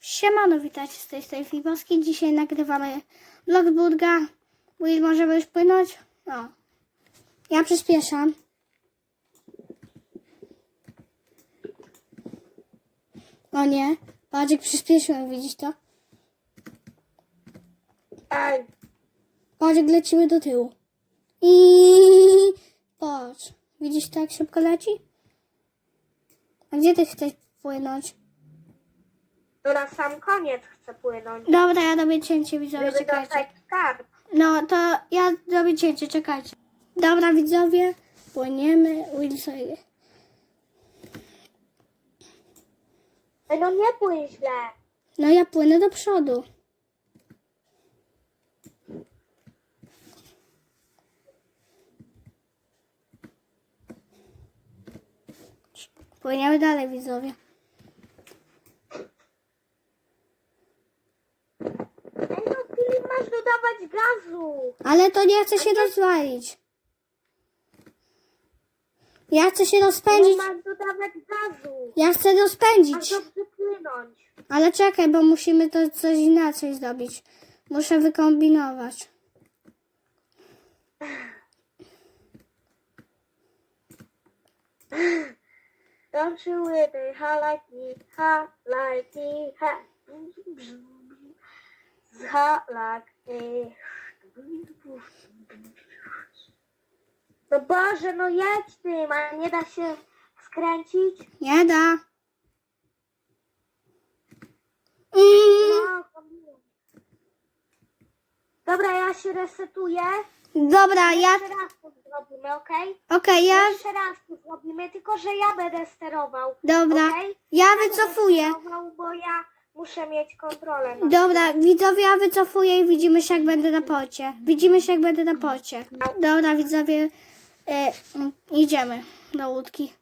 Siemano, witajcie z tej strony Filipowski. Dzisiaj nagrywamy vlog Burga. Will, możemy już płynąć? No. Ja przyspieszam. O nie, jak przyspieszyłem, widzisz to? Ej, Patrz jak lecimy do tyłu. I patrz, widzisz to jak szybko leci? A gdzie ty chcesz płynąć? To na sam koniec chcę płynąć, Dobra, ja robię cięcie, widzowie, żeby czekajcie. dostać skarb. No to ja zrobię cięcie, czekajcie. Dobra widzowie, płyniemy Wilsonie. Ej, no nie płyń źle. No ja płynę do przodu. Płyniemy dalej widzowie. Ej, no Filip, masz dodawać gazu. Ale to nie chcę się rozwalić. Ja chcę się rozpędzić. No masz dodawać gazu. Ja chcę rozpędzić. Ale czekaj, bo musimy to coś inaczej zrobić. Muszę wykombinować. Don't you with me, ha like me, ha like me, ha. Ha like me. No Boże, no jedź tym, a nie da się skręcić? Nie da. Mm. No. Dobra, ja się resetuję. Dobra, ja. Jeszcze raz to zrobimy, okej? Okej, ja. Jeszcze raz to zrobimy, tylko że ja będę sterował. Dobra. okej? Ja będę wycofuję. sterował, Bo ja muszę mieć kontrolę. nad Dobra, widzowie, ja wycofuję i widzimy się jak będę na pocie. Widzimy się jak będę na pocie. Dobra, widzowie, e, mm, idziemy do łódki.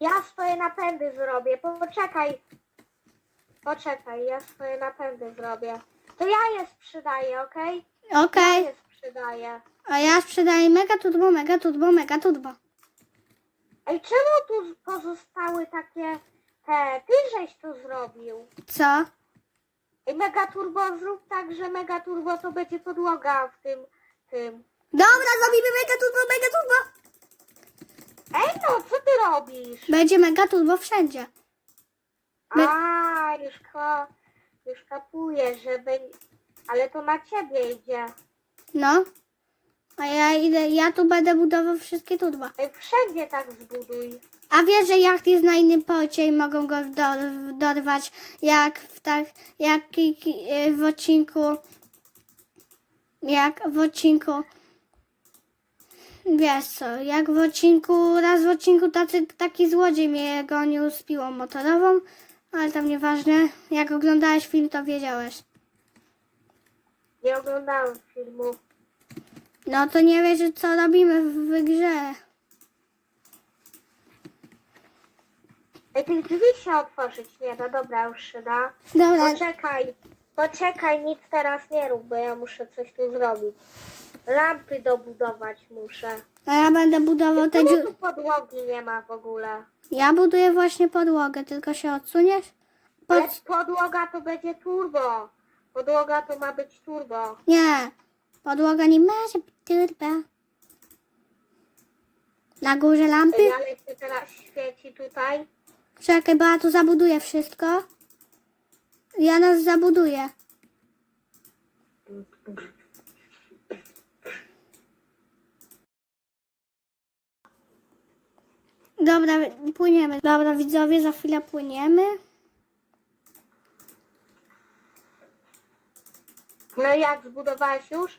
Ja swoje napędy zrobię. Poczekaj. Poczekaj, ja swoje napędy zrobię. To ja je sprzedaję, okej? Okej, Ja je sprzedaję. a ja sprzedaję mega turbo, mega turbo, mega turbo. Ej, czemu tu pozostały takie te? Ty żeś to zrobił. Co? Ej, Mega Turbo zrób tak, że Mega Turbo to będzie podłoga w tym, tym. Dobra, zrobimy mega turbo, mega turbo. Ej, no, co ty robisz? Będzie mega turbo wszędzie. My- A, już, ko, już kapuję, że będzie... Ale to na ciebie idzie. No. A ja idę, ja tu będę budował wszystkie turbo. Ej, wszędzie tak zbuduj. A wiesz, że jacht jest na innym pocie i mogą go dor- dorwać jak w tak, jak e, w odcinku, jak w odcinku, wiesz co, jak w odcinku, raz w odcinku tacy, taki złodziej mnie gonił z piłą motorową, ale tam nieważne, jak oglądałeś film, to wiedziałeś. Nie oglądałem filmu. No to nie wiesz, co robimy w, w grze. Ej, tych drzwi otworzyć nie da. Dobra, już się da. Dobra, Poczekaj, poczekaj, nic teraz nie rób, bo ja muszę coś tu zrobić. Lampy dobudować muszę. a ja będę budował te Czemu dziury. tu podłogi nie ma w ogóle? Ja buduję właśnie podłogę, tylko się odsuniesz? Pod... podłoga to będzie turbo. Podłoga to ma być turbo. Nie, podłoga nie może być turba. Na górze lampy? Ej, ale się teraz świeci tutaj. Czekaj, bo ja tu zabuduję wszystko. Ja nas zabuduję. Dobra, płyniemy. Dobra, widzowie, za chwilę płyniemy. No jak zbudowałeś już?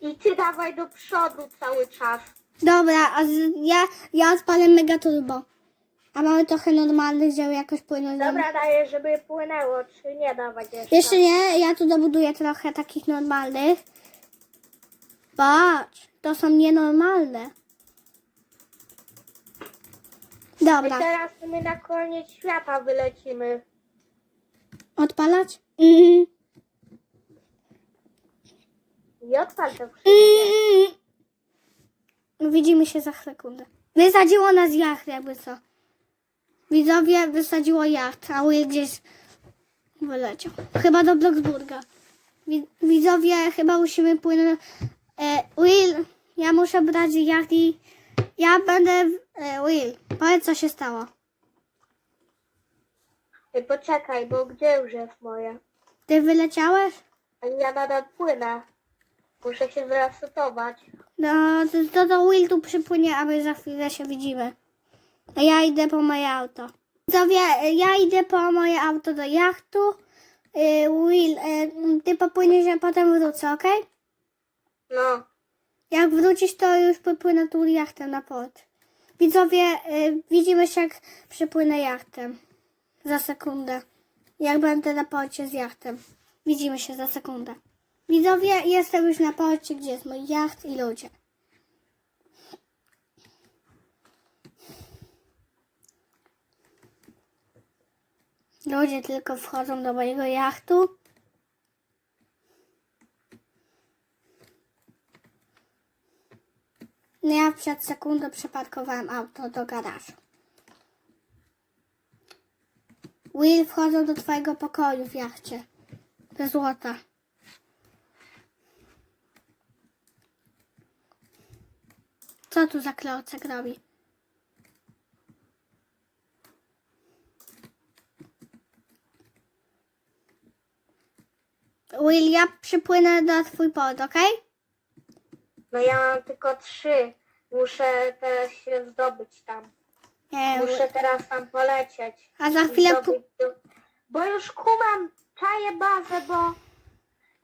I ty dawaj do przodu cały czas. Dobra, a z, ja, ja odpalę mega turbo. A mamy trochę normalnych, żeby jakoś płynąć. Dobra, daję, żeby płynęło, czy nie dawać jeszcze? Jeszcze nie, ja tu dobuduję trochę takich normalnych. Patrz, to są nienormalne. I Dobra, teraz my na koniec świata wylecimy. odpalać? Mm, I odpal to wszystko. mm. Widzimy się za sekundę. Wysadziło nas jacht, jakby co. Widzowie, wysadziło jacht, a Will gdzieś Wyleciał. Chyba do Bloksburga. Wi- Widzowie, chyba musimy płynąć. E, Will, ja muszę brać jacht i ja będę. E, Will, powiedz co się stało. Ty poczekaj, bo gdzie już jest moje? Ty wyleciałeś? A ja nadal płynę. Muszę się zresetować. No, to, to, to Will tu przypłynie, a my za chwilę się widzimy. Ja idę po moje auto. Widzowie, e, ja idę po moje auto do jachtu. E, Will, e, ty popłyniesz, a potem wrócę, okej? No, Jak wrócisz, to już popłynę tu jachtem na port. Widzowie, y, widzimy się, jak przypłynę jachtem. Za sekundę. Jak będę na porcie z jachtem. Widzimy się za sekundę. Widzowie, jestem już na porcie, gdzie jest mój jacht i ludzie. Ludzie tylko wchodzą do mojego jachtu. No ja przed sekundą przeparkowałem auto do garażu. Will, wchodzą do twojego pokoju w jachcie. Ze złota. Co tu za klocek robi? Will, ja przypłynę do twój port, okej? no ja mam tylko trzy. Muszę teraz się zdobyć tam. Nie, Muszę teraz tam polecieć. A za chwilę pu- zdobyć tu- Bo już kumam, czaję bazę, bo...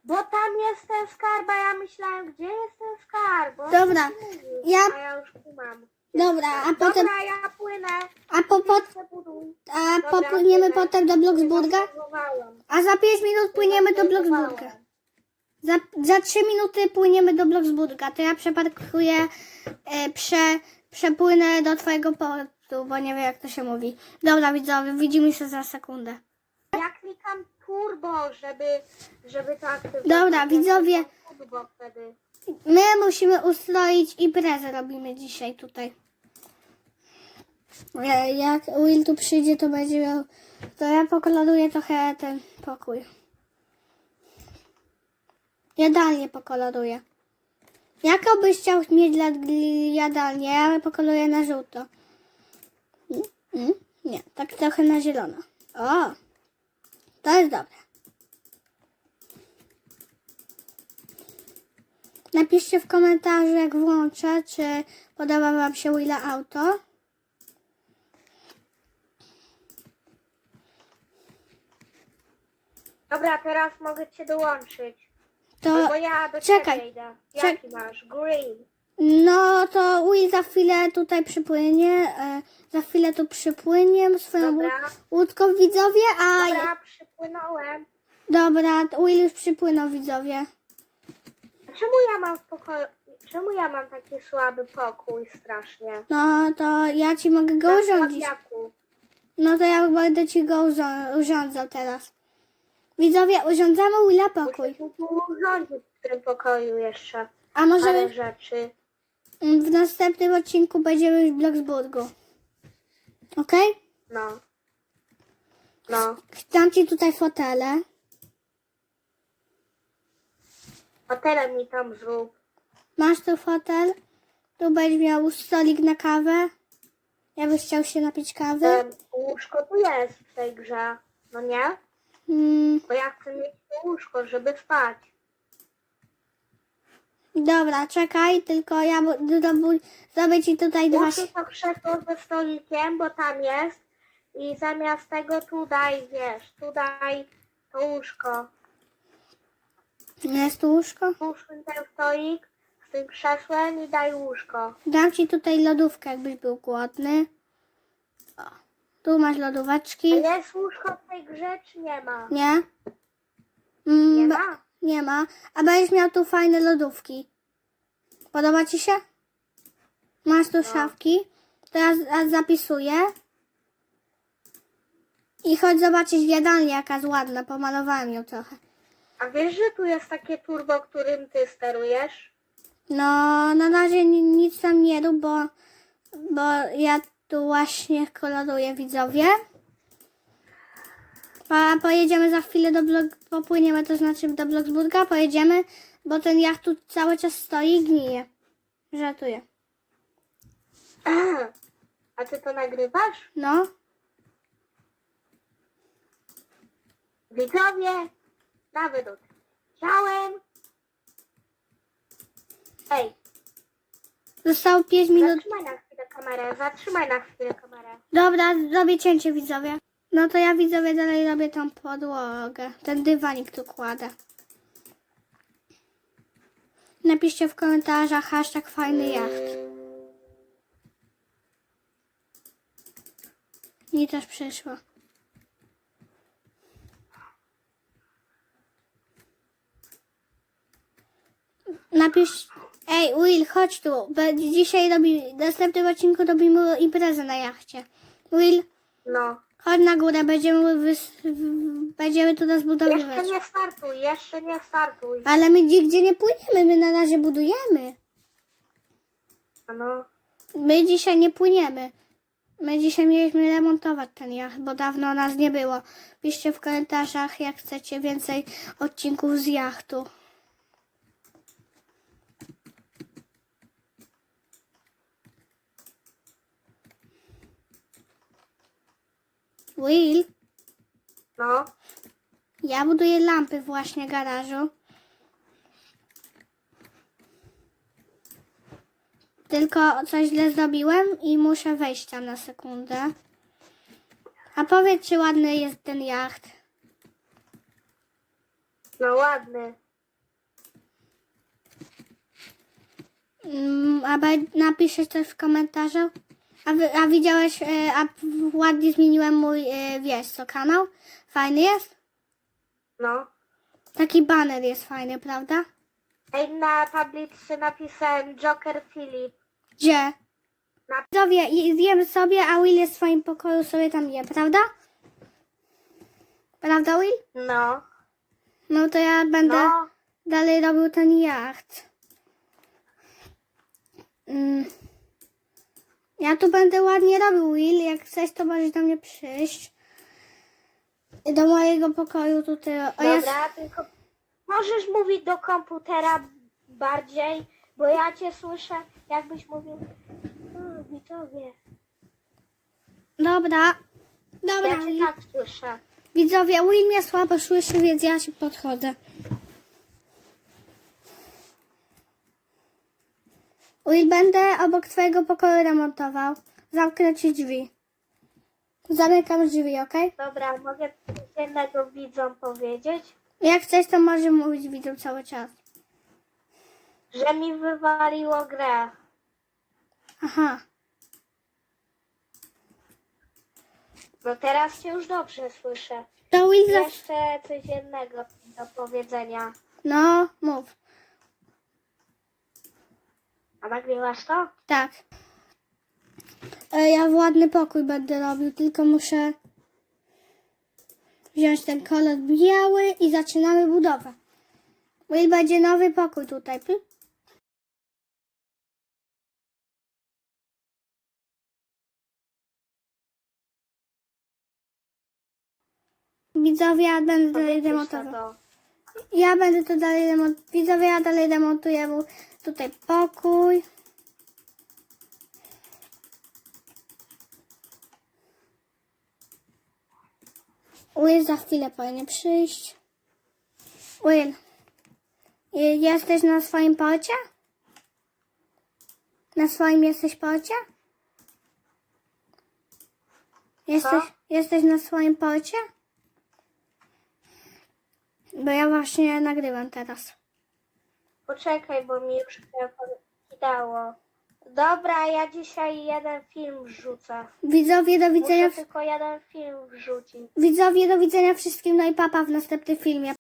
Bo tam jest ten skarb, a ja myślałem, gdzie jest ten skarb? On Dobra, nie mówił, ja- A ja już kumam. Dobra, a Dobra, potem, ja płynę. a, po, po, a Dobra, popłyniemy płynę. potem do Bloksburga? A za 5 minut płyniemy do Bloksburga. Za, za 3 minuty płyniemy do Bloksburga. To ja przeparkuję, e, prze, przepłynę do twojego portu, bo nie wiem jak to się mówi. Dobra widzowie, widzimy się za sekundę. Ja klikam turbo, żeby, żeby to aktywować. Dobra, Ja widzowie. Turbo wtedy. My musimy ustroić imprezę robimy dzisiaj tutaj. E, Jak Will tu przyjdzie, to będzie miał... To ja pokoloruję trochę ten pokój. Jadalnię pokoloruję. Jaką byś chciał mieć dla gli- jadalnię? Ja pokoloruję na żółto. Mm, mm, Nie, tak trochę na zielono. O! To jest dobre. Napiszcie w komentarzu, jak włączę, czy podoba Wam się Willa Auto. Dobra, teraz mogę cię dołączyć. To, ja do czekaj. ciebie idę. Czek- Jaki masz? Green. No to Will za chwilę tutaj przypłynie. E, za chwilę tu przypłynie swoją Dobra. łó- łódką widzowie, a... Dobra, przypłynąłem. Dobra, Will już przypłynął widzowie. A Czemu ja mam w pokoju... Czemu ja mam taki słaby pokój strasznie? No to ja Ci mogę go Na urządzić. słabiaku. No to ja będę Ci go urząd- urządzał teraz. Widzowie, urządzamy Willa pokój. Muszę tu urządzić w tym pokoju jeszcze A możemy... parę rzeczy. W następnym odcinku będziemy w Bloksburgu. Okej? No. No. Dam ci tutaj fotele. Hotelem mi tam zrób. Masz tu fotel. Tu będziesz miał stolik na kawę. Ja byś chciał się napić kawy. Łóżko tu jest w tej grze. No nie? Mm, Bo ja chcę mieć to łóżko, żeby spać. Dobra, czekaj, tylko ja zrobu- zrobię ci tutaj dwa... Muszę to krzesło ze stolikiem, bo tam jest. I zamiast tego tu daj, wiesz, tu daj to łóżko. Jest tu łóżko? Puść ten stolik z tym krzesłem i daj łóżko. Dam ci tutaj lodówkę, jakbyś był głodny. O, tu masz lodóweczki. jest łóżko w tej grze, czy nie ma? Nie? Mm, Nie ma? Nie ma. A będziesz miał tu fajne lodówki. Podoba ci się? Masz tu szafki. Teraz a zapisuję. I chodź zobaczyć jadalnię, jaka jest ładna. Pomalowałem ją trochę. A wiesz, że tu jest takie turbo, którym ty sterujesz? No, na razie ni- nic tam nie rób, bo, bo ja tu właśnie koloruję widzowie. A pojedziemy za chwilę do blok, popłyniemy, to znaczy do Bloksburga, pojedziemy, bo ten jacht tu cały czas stoi i gnije. Żartuję. A ty to nagrywasz? No, Widzowie, nawet chciałem. Ej, zostało 5 minut. zatrzymaj na chwilę kamerę, zatrzymaj na chwilę kamerę. Dobra, robię cięcie widzowie. No to ja widzowie dalej robię tą podłogę. Ten dywanik tu kładę. Napiszcie w komentarzach hashtag fajny jacht. Mi też przyszło. Napisz... Ej, Will, chodź tu. Dzisiaj robi... W następnym odcinku robimy imprezę na jachcie. Will, No. Chodź na górę, będziemy, wys... będziemy tu Jeszcze rozbudowywać. nie startuj, jeszcze nie startuj. Ale my nigdzie nie płyniemy, my na razie budujemy. No. My dzisiaj nie płyniemy. My dzisiaj mieliśmy remontować ten jacht, bo dawno nas nie było. Piszcie w komentarzach, jak chcecie więcej odcinków z jachtu. Will, No. ja buduję lampy właśnie w garażu. Tylko coś źle zrobiłem i muszę wejść tam na sekundę. A powiedz, czy ładny jest ten jacht. No ładny. Mm, A be- napiszesz coś w komentarzu? A, wy, a widziałeś, e, a ładnie zmieniłem mój, e, wiesz co, kanał? Fajny jest? No. Taki baner jest fajny, prawda? Ej, na tablicy napisałem Joker Philip. Gdzie? Na- Widzowie, i- sobie, a Will jest w swoim pokoju sobie tam je, prawda? Prawda, Will? No. No to ja będę No. dalej robił ten jacht. Mm. Ja tu będę ładnie robił, Will. Jak chcesz, to możesz do mnie przyjść. Do mojego pokoju tutaj. O, ja, Dobra, tylko możesz mówić do komputera bardziej, bo ja cię słyszę, jakbyś mówił. O, widzowie. dobra. Dobra, Ja cię Will. tak słyszę. Widzowie, Will mnie słabo słyszy, więc ja się podchodzę. Will, będę obok twojego pokoju remontował. Zamknę ci drzwi. Zamykam drzwi, ok? Dobra, mogę coś jednego widzom powiedzieć, Jak chcesz, to możesz mówić widzom cały czas. że mi wywaliło grę. Aha. No teraz cię już dobrze słyszę. To Will za... Jeszcze coś jednego do powiedzenia. No, mów. A nagrywasz to? Tak. E, Ja ładny pokój będę robił, tylko muszę wziąć ten kolor biały i zaczynamy budowę. Will będzie nowy pokój tutaj. Widzowie, ja będę dalej to. Ja będę to dalej remontował. Widzowie, ja dalej remontuję tutaj pokój. Will za chwilę powinien przyjść. Will, jesteś na swoim pocie? Na swoim jesteś pocie? Jesteś, jesteś na swoim pocie? Bo ja właśnie nagrywam teraz. Poczekaj, bo mi już telefon dało. Dobra, ja dzisiaj jeden film wrzucę. Widzowie, do widzenia. Muszę tylko jeden film wrzucić. Widzowie, do widzenia wszystkim. No i papa w następnym filmie.